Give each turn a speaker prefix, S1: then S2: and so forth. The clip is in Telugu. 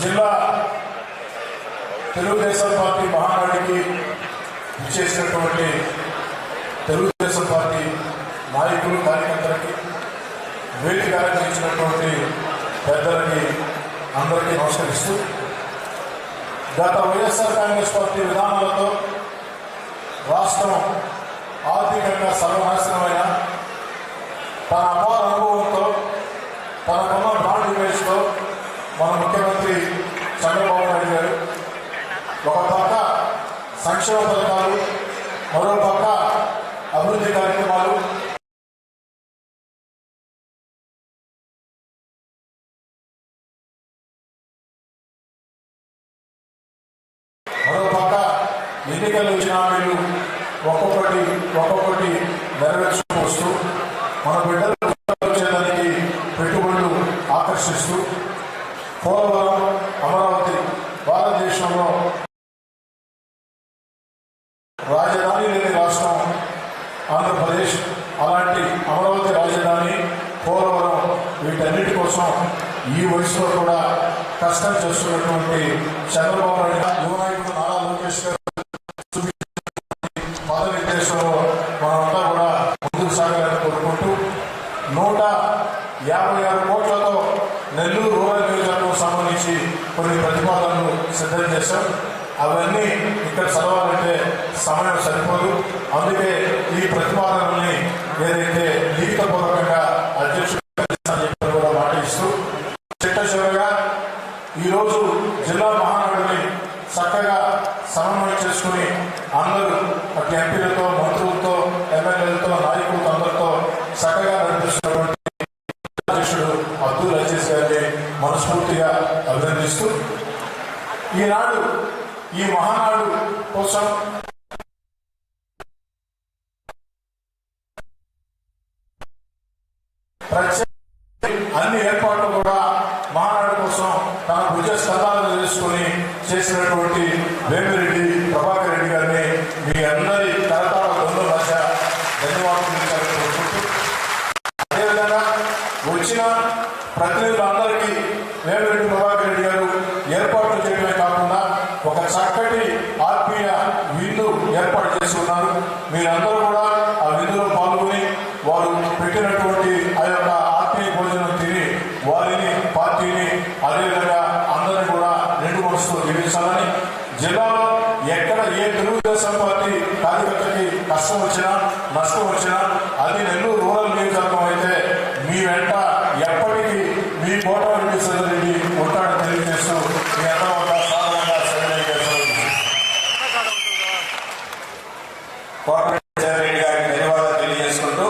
S1: జిల్లా తెలుగుదేశం పార్టీ మహానాడికి ఇచ్చేసినటువంటి తెలుగుదేశం పార్టీ నాయకులు కార్యకర్తలకి వేదిక అలంకరించినటువంటి పెద్దలకి అందరికీ నమస్కరిస్తూ గత వైఎస్ఆర్ కాంగ్రెస్ పార్టీ విధానాలతో రాష్ట్రం ఆర్థికంగా సర్వనాశనమైన తన ముఖ్యమంత్రి చంద్రబాబు నాయుడు గారు. ఒక పక్క సంక్షేమ పథకాలు మరో పక్క అభివృద్ధి కార్యక్రమాలు. మరో పక్క ఎన్నికలు వచ్చిన హామీలు ఒక్కొక్కటి ఒక్కొక్కటి నెరవేర్చుకు మన బిడ్డలు వచ్చేదానికి పెట్టుబడులు ఆకర్షిస్తూ పోలవరం అమరావతి భారతదేశంలో రాజధాని లేని రాష్ట్రం ఆంధ్రప్రదేశ్ అలాంటి అమరావతి రాజధాని పోలవరం వీటన్నిటి కోసం ఈ వయసులో కూడా కష్టం చేస్తున్నటువంటి చంద్రబాబు నాయుడు గారు, యువ నాయకుడు నారా లోకేష్ గారు మార్గనిర్దేశంలో మనమంతా కూడా ముందుకు సాగాలని కోరుకుంటూ నూట యాభై ఆరు కోట్లతో నెల్లూరు రూరల్ నియోజకవర్గం సంబంధించి కొన్ని ప్రతిపాదనలు సిద్ధం చేశాం. అవన్నీ ఇక్కడ చదవాలంటే సమయం సరిపోదు. అందుకే ఈ ప్రతిపాదనల్ని ఏదైతే లిఖితపూర్వకంగా అధ్యక్షుడు కూడా మాట ఇస్తూ చిట్ట చివరిగా ఈరోజు జిల్లా మహానగరుని చక్కగా సమన్వయం చేసుకుని అందరూ అటు ఎంపీలతో మంత్రులతో ఎమ్మెల్యేలతో నాయకులతో అందరితో చక్కగా నడిపిస్తున్నటువంటి అధ్యక్షుడు అబ్దుల్ అజీజ్ గారిని మనస్ఫూర్తిగా అభినందిస్తూ ఈనాడు ఈ మహానాడు కోసం ప్రత్యేక అన్ని ఏర్పాట్లు కూడా మహానాడు కోసం తన భుజ స్థలాలను చేసుకుని చేసినటువంటి వేమిరెడ్డి ప్రభాకర్ రెడ్డి గారిని మీ అందరి తరతరాల మధ్య ధన్యవాదాలు అదేవిధంగా వచ్చిన ప్రతినిధులందరికీ వేమిరెడ్డి ప్రభాకర్ రెడ్డి గారు ఏర్పాట్లు చేయడమే కాకుండా ఒక చక్కటి ఆత్మీయ విందు ఏర్పాటు చేసి ఉన్నారు. మీరందరూ కూడా ఆ విందులో పాల్గొని వారు పెట్టినటువంటి ఆ యొక్క ఆత్మీయ భోజనం తిని వారిని పార్టీని అదేవిధంగా అందరినీ కూడా రెండు మనసుతో జీవించాలని. జిల్లాలో ఎక్కడ ఏ తెలుగుదేశం పార్టీ కార్యకర్తకి కష్టం వచ్చినా నష్టం వచ్చినా అది నెల్లూరు రూరల్ నియోజకవర్గం అయితే మీ వెంట ఎప్పటికీ మీ కోటారెడ్డి సదరెడ్డి corporate